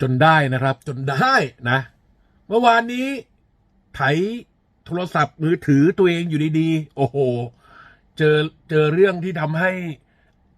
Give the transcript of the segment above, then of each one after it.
จนได้นะครับ จนได้นะ เมื่อวานนี้ไถโทรศัพท์มือถือตัวเองอยู่ดีๆ โอ้โห เจอเจอเรื่องที่ทำให้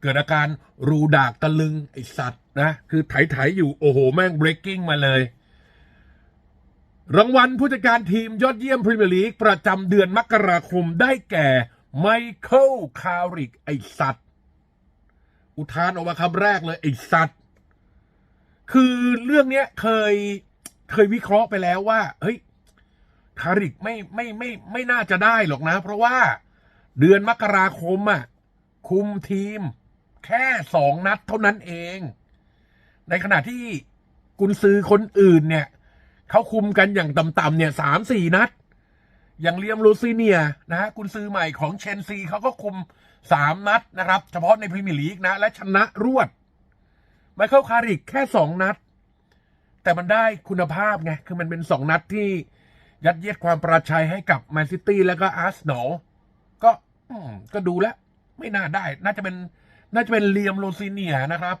เกิดอาการรูดากตะลึงไอสัตว์นะคือไถไถอยู่โอ้โห แม่ง breaking มาเลย รางวัลผู้จัดการทีมยอดเยี่ยมพรีเมียร์ลีกประจำเดือนมกราคมได้แก่ไมเคิลคาริกไอสัตว์ อุทานออกมาคำแรกเลยไอสัตว์ คือเรื่องเนี้ยเคยเคยวิเคราะห์ไปแล้วว่า เฮ้ยคาริกไม่ไม่ไม่ไม่น่าจะได้หรอกนะ เพราะว่าเดือนมกราคมอะ คุมทีม แค่สองนัดเท่านั้นเอง ในขณะที่กุนซือคนอื่นเนี่ย เขาคุมกันอย่างต่ำๆเนี่ยสามสี่นัด อย่างเลียมลูซิเนียนะฮะกุนซือใหม่ของเชนซีเขาก็คุมสามนัดนะครับ เฉพาะในพรีเมียร์ลีกนะ และชนะรวด ไมเคิลคาริกแค่สองนัด แต่มันได้คุณภาพไง คือมันเป็นสองนัดที่ยัดเยียดความประชัยให้กับแมนซิตี้แล้วก็อาร์เซนอลก็ก็ดูแล้ว ไม่น่าได้ น่าจะเป็น น่าจะเป็นเลียมโรซิเนียนะครับ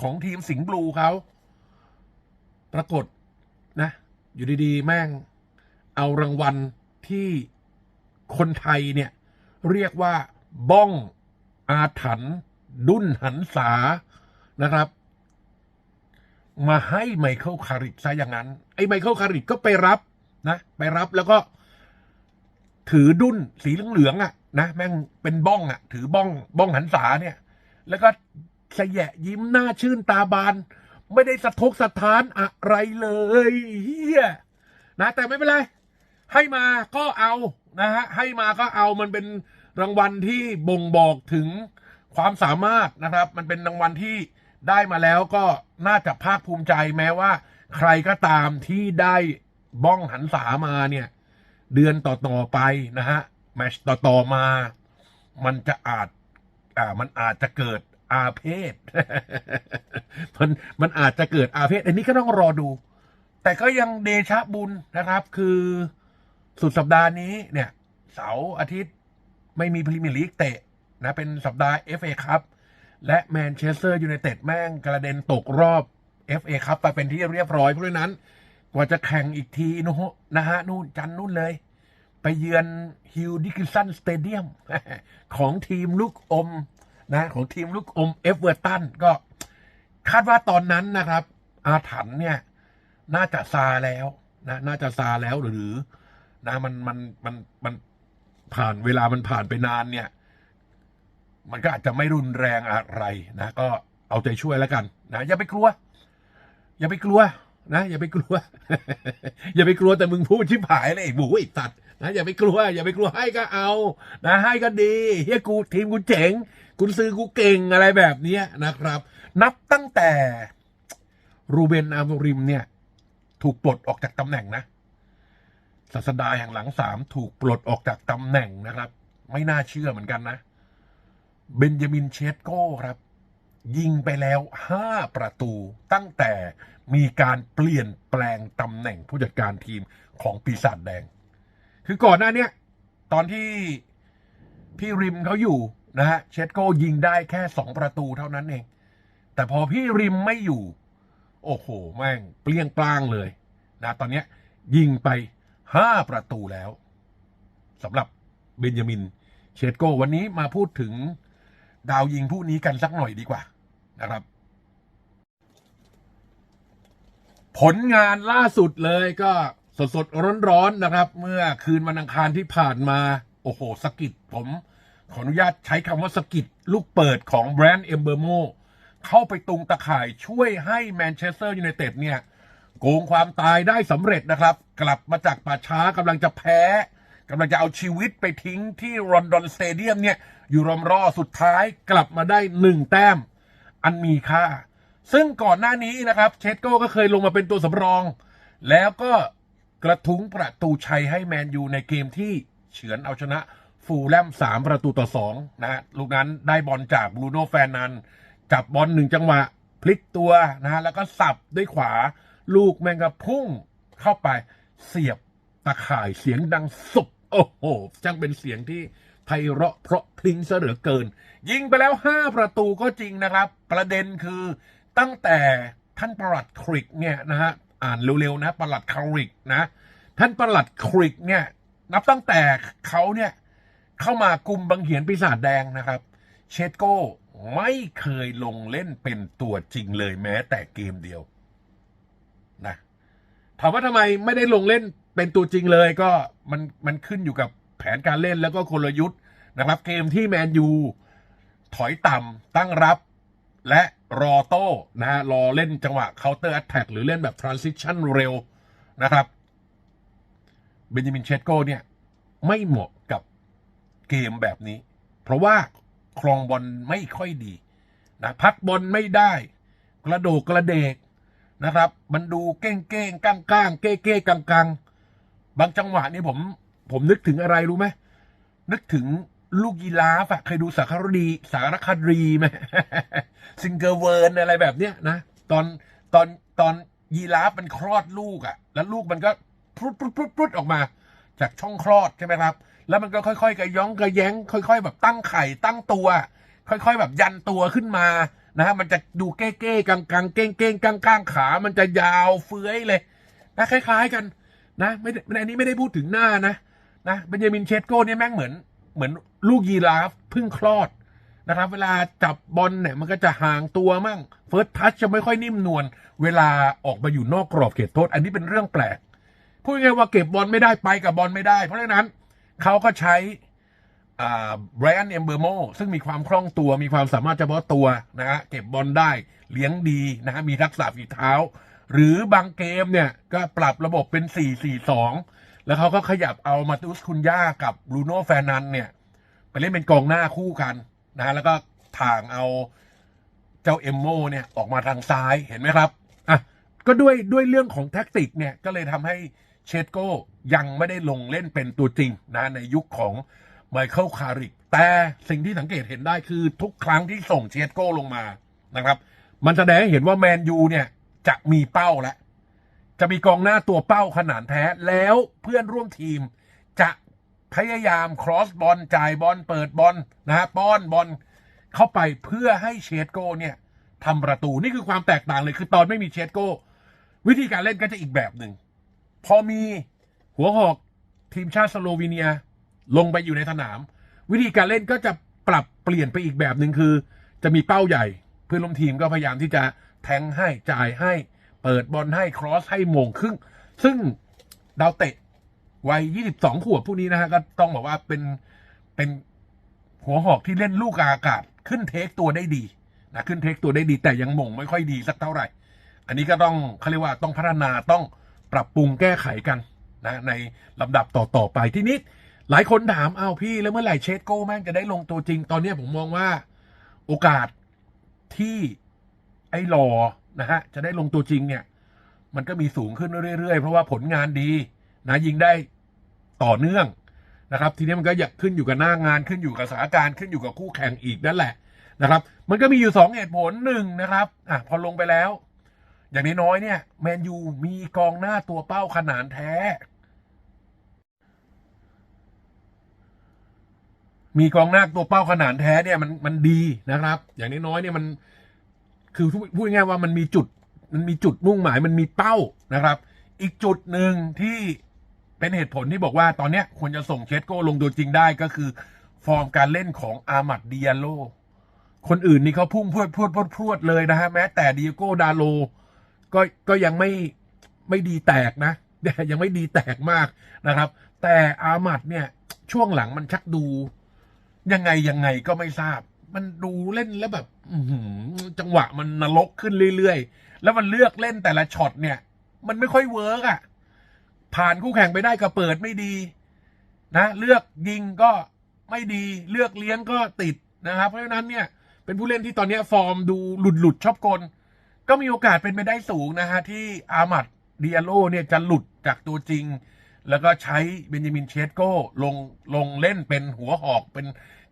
ของทีมสิงห์บลูเขา ปรากฏนะ อยู่ดีๆ แม่ง เอารางวัลที่คนไทยเนี่ย เรียกว่าบ้องอาถรรพ์ดุ้นหันษานะครับ มาให้ไมเคิลคาริกซะอย่างนั้น ไอ้ไมเคิลคาริกก็ไปรับนะ ไปรับแล้วก็ถือดุ้นสีเหลืองๆอะนะแม่งเป็นบ้องอะ ถือบ้องบ้องหันษาเนี่ย แล้วก็สะแยะยิ้มหน้าชื่นตาบาน ไม่ได้สะทกสะท้านอะไรเลยเฮียนะแต่ไม่เป็นไรให้มาก็เอานะฮะให้มาก็เอามันเป็นรางวัลที่บ่งบอกถึงความสามารถนะครับ มันเป็นรางวัลที่ ได้มาแล้วก็น่าจะภาคภูมิใจแม้ว่า ใครก็ตามที่ได้บ้องหันษามาเนี่ย เดือนต่อๆไปนะฮะแมตช์ต่อๆมา มันจะอาจอ่ามันอาจจะเกิดอาเพศ มันมันอาจจะเกิดอาเพศ อันนี้ก็ต้องรอดู แต่ก็ยังเดชะบุญนะครับ คือสุดสัปดาห์นี้เนี่ย เสาร์อาทิตย์ไม่มีพรีเมียร์ลีกเตะนะ เป็นสัปดาห์ FA ครับ และแมนเชสเตอร์ยูไนเต็ดแม่งกระเด็นตกรอบ FA ครับไปเป็นที่เรียบร้อยเพราะนั้น กว่าจะแข่งอีกทีนะฮะนะฮะนู่นจันนู่นเลย ไปเยือนฮิวดิคิสันสเตเดียมของทีมลูกอมนะของทีมลูกอมเอฟเวอร์ตันก็คาดว่าตอนนั้นนะครับ อาถรรพ์เนี่ย น่าจะซาแล้วนะน่าจะซาแล้วหรือนะมันมันมันมันผ่านเวลามันผ่านไปนานเนี่ย มันก็อาจจะไม่รุนแรงอะไรนะก็เอาใจช่วยแล้วกันนะอย่าไปกลัว อย่าไปกลัวนะอย่าไปกลัว อย่าไปกลัวแต่มึงพูดชิบหายเลยไอ้หมูไอ้ตัดนะอย่าไปกลัว อย่าไปกลัวให้ก็เอา นะ ให้ก็ดีเฮียกูทีมกูเจ๋งกูซื้อกูเก่งอะไรแบบเนี้ยนะครับ นับตั้งแต่รูเบนอามริมเนี่ย ถูกปลดออกจากตำแหน่งนะศาสดาแห่งหลังสามถูกปลดออกจากตำแหน่งนะครับ ไม่น่าเชื่อเหมือนกันนะ เบนจามินเชสโก้ครับ ยิงไปแล้วห้าประตูตั้งแต่มีการเปลี่ยนแปลงตำแหน่งผู้จัดการทีมของปีศาจแดง คือก่อนหน้านี้ตอนที่พี่ริมเขาอยู่นะฮะเชสโก้ยิงได้แค่สองประตูเท่านั้นเอง แต่พอพี่ริมไม่อยู่ โอ้โห แม่งเปลี่ยงปลางเลยนะตอนนี้ยยิงไปห้าประตูแล้วสำหรับเบนจามินเชสโก้วันนี้มาพูดถึง ดาวยิงผู้นี้กันสักหน่อยดีกว่านะครับ ผลงานล่าสุดเลยก็สดสดร้อนร้อนๆนะครับ เมื่อคืนวันอังคารที่ผ่านมา โอ้โหสกิดผม ขออนุญาตใช้คำว่าสกิดลูกเปิดของแบรนด์เอมเบอร์โมเข้าไปตุงตะข่ายช่วยให้แมนเชสเตอร์ยูไนเต็ดเนี่ย โกงความตายได้สำเร็จนะครับ กลับมาจากป่าช้ากำลังจะแพ้กำลังจะเอาชีวิตไปทิ้งที่รอนดอนสเตเดียมเนี่ย อยู่รอมรอสุดท้ายกลับมาได้หนึ่งแต้ม อันมีค่า ซึ่งก่อนหน้านี้นะครับ เชสโก้ก็เคยลงมาเป็นตัวสำรอง แล้วก็กระทุ้งประตูชัยให้แมนยูในเกมที่เฉือนเอาชนะฟูลแลมสามประตูต่อสองนะฮะลูกนั้นได้บอลจากบรูโน่แฟร์นันจับบอลหนึ่งจังหวะพลิกตัวนะฮะแล้วก็สับด้วยขวา ลูกแมงกะพุ่งเข้าไปเสียบตะข่ายเสียงดังสุบโอ้โหจังเป็นเสียงที่ ไพเราะเพราะพริ้งซะเหลือเกิน ยิงไปแล้ว 5 ประตูก็จริงนะครับ ประเด็นคือตั้งแต่ท่านประหลัดคริกเนี่ยนะฮะอ่านเร็วๆนะประหลัดคริกนะท่านประหลัดคริกเนี่ยนับตั้งแต่เขาเนี่ยเข้ามากลุ่มบังเหียนปีศาจแดงนะครับ เชดโก้ไม่เคยลงเล่นเป็นตัวจริงเลยแม้แต่เกมเดียวนะถามว่าทำไมไม่ได้ลงเล่นเป็นตัวจริงเลยก็มันมันขึ้นอยู่กับ นการเล่นแล้วก็กลยุทธ์นะครับ เกมที่แมนยูถอยต่ำตั้งรับและรอโต้นะฮะรอเล่นจังหวะ counter attack หรือเล่นแบบ transition เร็วนะครับเบนจามินเชสโกเนี่ย ไม่เหมาะกับเกมแบบนี้ เพราะว่าครองบอลไม่ค่อยดีนะพักบอลไม่ได้ กระโดดกระเดกนะครับ มันดูเก้งเก้งก้างก้างเก้เก้กังกังบางจังหวะนี่ผม ผมนึกถึงอะไรรู้ไหมนึกถึงลูกยีราฟอะเคยดูสารคดีสารคดีไหมซิงเกิลเวิร์นอะไรแบบเนี้ยนะตอนตอนตอนยีราฟมันคลอดลูกอะ่ะแล้วลูกมันก็พรุดพรุดพรุดพรุดออกมา จากช่องคลอดใช่ไหมครับ แล้วมันก็ค่อยๆกระย้องกระแย้ง ค่อย ๆ แบบตั้งไข่ตั้งตัว ค่อย ๆ แบบยันตัวขึ้นมานะฮะมันจะดูเก้เก้กังกังเก้งเก้งก้างก้างขา มันจะยาวเฟื้อยเลยนะคล้าย ๆกันนะไม่ได้อันนี้ไม่ได้พูดถึงหน้านะ นะเบนจามินเชสโก้เนี่ยแม่งเหมือน เหมือนลูกยีราฟเพิ่งคลอดนะครับ เวลาจับบอลเนี่ย มันก็จะห่างตัวมั่งเฟิร์สทัชจะไม่ค่อยนิ่มนวลเวลาออกมาอยู่นอกกรอบเขตโทษ อันนี้เป็นเรื่องแปลกพูดง่ายว่าเก็บบอลไม่ได้ไปกับบอลไม่ได้ เพราะฉะนั้นเขาก็ใช้ไบรอันเอมเบอร์โมซึ่งมีความคล่องตัวมีความสามารถเฉพาะตัวนะฮะเก็บบอลได้เลี้ยงดีนะฮะมีทักษะฝีเท้า หรือบางเกมเนี่ยก็ปรับระบบเป็น 4-4-2 แล้วเขาก็ขยับเอามาตุสคุนย่ากับบรูโน่แฟร์นันเนี่ย ไปเล่นเป็นกองหน้าคู่กันนะฮะแล้วก็ถ่างเอาเจ้าเอมโมเนี่ยออกมาทางซ้ายเห็นไหมครับอะก็ด้วยด้วยเรื่องของแท็กติกเนี่ยก็เลยทำให้เชดโก้ยังไม่ได้ลงเล่นเป็นตัวจริงนะในยุคของไมเคิลคาริกแต่สิ่งที่สังเกตเห็นได้คือทุกครั้งที่ส่งเชดโก้ลงมานะครับ มันแสดงให้เห็นว่าแมนยูเนี่ยจะมีเป้าแล้ว จะมีกองหน้าตัวเป้าขนาดแท้ แล้วเพื่อนร่วมทีม จะพยายามครอสบอลจ่ายบอลเปิดบอลนะฮะป้อนบอลเข้าไปเพื่อให้เชดโก้เนี่ยทำประตูนี่คือความแตกต่างเลยคือตอนไม่มีเชดโก้วิธีการเล่นก็จะอีกแบบหนึ่ง พอมีหัวหอกทีมชาติสโลวีเนีย ลงไปอยู่ในสนาม วิธีการเล่นก็จะปรับเปลี่ยนไปอีกแบบหนึ่งคือ จะมีเป้าใหญ่ เพื่อนร่วมทีมก็พยายามที่จะแทงให้จ่ายให้ เปิดบอลให้ครอสให้โมงครึ่ง ซึ่งดาวเตะวัย 22 ขวบผู้นี้นะฮะ ก็ต้องบอกว่าเป็นเป็นหัวหอกที่เล่นลูกอากาศ ขึ้นเทคตัวได้ดีนะขึ้นเทคตัวได้ดีแต่ยังม่งไม่ค่อยดีสักเท่าไหร่ อันนี้ก็ต้องเขาเรียกว่าต้องพัฒนาต้องปรับปรุงแก้ไขกันนะในลำดับต่อๆไปที่นี้หลายคนถามอ้าวพี่แล้วเมื่อไหร่เชสโก้แม่งจะได้ลงตัวจริง ตอนนี้ผมมองว่าโอกาสที่ไอ้หลอ นะฮะจะได้ลงตัวจริงเนี่ย มันก็มีสูงขึ้นเรื่อยๆ เพราะว่าผลงานดีนะยิงได้ต่อเนื่องนะครับ ทีนี้มันก็อยากขึ้นอยู่กับหน้างานขึ้นอยู่กับสถานการณ์ขึ้นอยู่กับคู่แข่งอีกนั่นแหละนะครับ มันก็มีอยู่สองเหตุผลหนึ่งนะครับอะพอลงไปแล้ว อย่างน้อยๆเนี่ยแมนยูมีกองหน้าตัวเป้าขนาดแท้ มีกองหน้าตัวเป้าขนาดแท้เนี่ยมันมันดีนะครับ อย่างน้อยๆเนี่ยมัน คือพูดง่ายๆว่ามันมีจุดมันมีจุดมุ่งหมายมันมีเป้านะครับ อีกจุดหนึ่งที่เป็นเหตุผลที่บอกว่าตอนนี้ควรจะส่งเชสโก้ลงตัวจริงได้ก็คือ ฟอร์มการเล่นของอามัดเดียโล คนอื่นนี่เขาพุ่งพรวดพรวดพรวดพรวดเลยนะฮะแม้แต่ดิโก้ดาโล ก็ก็ยังไม่ไม่ดีแตกนะยังไม่ดีแตกมากนะครับ แต่อามัดเนี่ยช่วงหลังมันชักดู ยังไงยังไงก็ไม่ทราบ มันดูเล่นแล้วแบบอืจังหวะมันนรกขึ้นเรื่อยๆ แล้วมันเลือกเล่นแต่ละช็อตเนี่ย มันไม่ค่อยเวิร์กอะ ผ่านคู่แข่งไปได้ก็เปิดไม่ดี นะ เลือกยิงก็ไม่ดี เลือกเลี้ยงก็ติดนะครับ เพราะฉะนั้นเนี่ย เป็นผู้เล่นที่ตอนนี้ฟอร์มดูหลุดหลุดๆชอบกล ก็มีโอกาสเป็นไปได้สูงนะฮะที่อามัดเดียโลเนี่ยจะหลุดจากตัวจริง แล้วก็ใช้เบนจามินเชสโก้ลงลงเล่นเป็นหัวหอกเป็น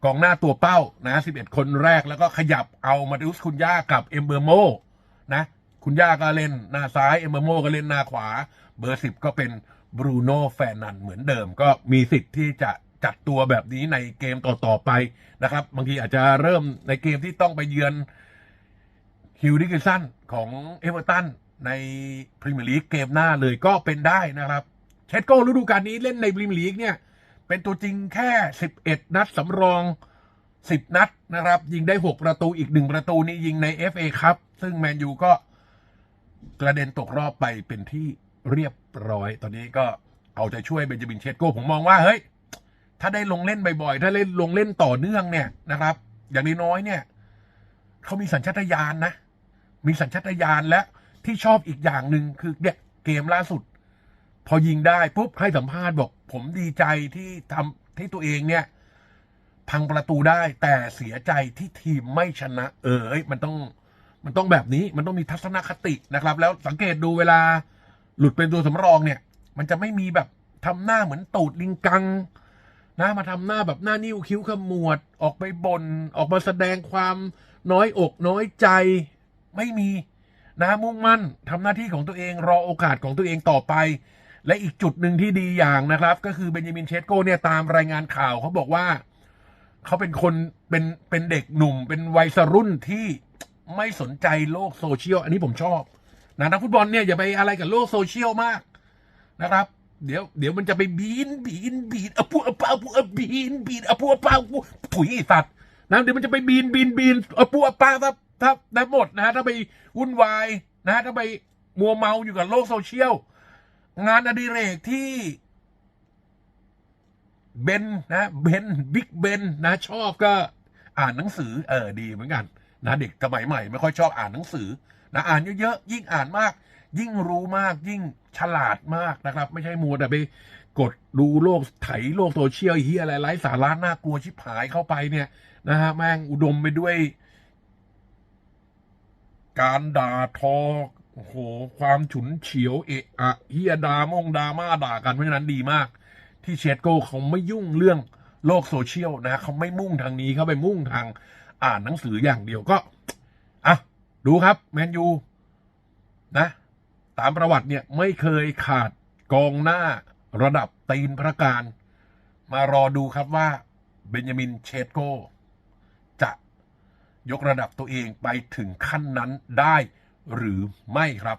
กองหน้าตัวเป้านะ11 คนแรกแล้วก็ขยับเอามาดิอุสคุณย่ากับเอมเบอร์โมนะคุณย่าก็เล่นหน้าซ้าย เอมเบอร์โมก็เล่นหน้าขวา เบอร์10ก็เป็นบรูโน่แฟร์นันเหมือนเดิม ก็มีสิทธิ์ที่จะจัดตัวแบบนี้ในเกมต่อ ๆ ไปนะครับ บางทีอาจจะเริ่มในเกมที่ต้องไปเยือนฮิวดิกิสันของเอเวอร์ตันในพรีเมียร์ลีกเกมหน้าเลยก็เป็นได้นะครับ เชดโก้ฤดูกาลนี้เล่นในพรีเมียร์ลีกเนี่ย เป็นตัวจริงแค่ 11 นัดสำรอง 10 นัดนะครับ ยิงได้ 6 ประตูอีก 1 ประตูนี่ยิงใน FA ครับ ซึ่งแมนยูก็กระเด็นตกรอบไปเป็นที่เรียบร้อย ตอนนี้ก็เอาใจช่วยเบนจามินเชดโก้ ผมมองว่า เฮ้ย ถ้าได้ลงเล่นบ่อยๆ ถ้าเล่นลงเล่นต่อเนื่องเนี่ยนะครับ อย่างน้อยๆเนี่ย เขามีสัญชาตญาณนะ มีสัญชาตญาณและที่ชอบอีกอย่างหนึ่งคือเนี่ยเกมล่าสุด พอยิงได้ปุ๊บให้สัมภาษณ์บอก ผมดีใจที่ทำที่ตัวเองเนี่ย พังประตูได้ แต่เสียใจที่ทีมไม่ชนะ เออเอ้ยมันต้อง มันต้องแบบนี้มันต้องมีทัศนคตินะครับ แล้วสังเกตดูเวลา หลุดเป็นตัวสำรองเนี่ย มันจะไม่มีแบบทำหน้าเหมือนตูดลิงกังนะมาทำหน้าแบบหน้านิ้วคิ้วขมวด ออกไปบน่นออกมาแสดงความน้อยอกน้อยใจไม่มีนะมุ่งมั่นทำหน้าที่ของตัวเองรอโอกาสของตัวเองต่อไป และอีกจุดหนึ่งที่ดีอย่างนะครับ ก็คือเบนจามินเชสโกเนี่ยตามรายงานข่าวเขาบอกว่าเขาเป็นคนเป็นเป็นเด็กหนุ่ม เป็นวัยรุ่นที่ไม่สนใจโลกโซเชียล อันนี้ผมชอบนะนักฟุตบอลเนี่ยอย่าไปอะไรกับโลกโซเชียลมากนะครับ เดี๋ยวเดี๋ยวมันจะไปบีนบีนบีนอะพูอะปาพูอะบีนบีนอะพูอะปาพูถุยสัตว์นะเดี๋ยวมันจะไปบีนบีนบีนอะพูอะปาถ้าถ้าถ้าหมดนะฮะถ้าไปวุ่นวายนะฮะถ้าไปมัวเมาอยู่กับโลกโซเชียล งานอดิเรกที่เบนนะเบนบิ๊กเบนนะชอบก็อ่านหนังสือเออดีเหมือนกัน นะเด็กสมัยใหม่ไม่ค่อยชอบอ่านหนังสือนะอ่านเยอะๆยิ่งอ่านมาก ยิ่งรู้มากยิ่งฉลาดมากนะครับ ไม่ใช่มัวแต่ไปกดดูโลกไถโลกโซเชียลเฮียอะไรไร้สาระน่ากลัวชิบหายเข้าไปเนี่ยนะฮะแม่งอุดมไปด้วย การด่าทอ โอ้โห ความฉุนเฉียวเอะอะเฮียดามงดาม่าด่ากันเพราะฉะนั้นดีมาก ที่เชดโก้เขาไม่ยุ่งเรื่องโลกโซเชียลนะเขาไม่มุ่งทางนี้เขาไปมุ่งทางอ่านหนังสืออย่างเดียวก็อะดูครับแมนยูนะ ตามประวัติเนี่ยไม่เคยขาดกองหน้าระดับตีนพระการ มารอดูครับว่าเบนจามินเชดโกจะยกระดับตัวเองไปถึงขั้นนั้นได้ หรือไม่ครับ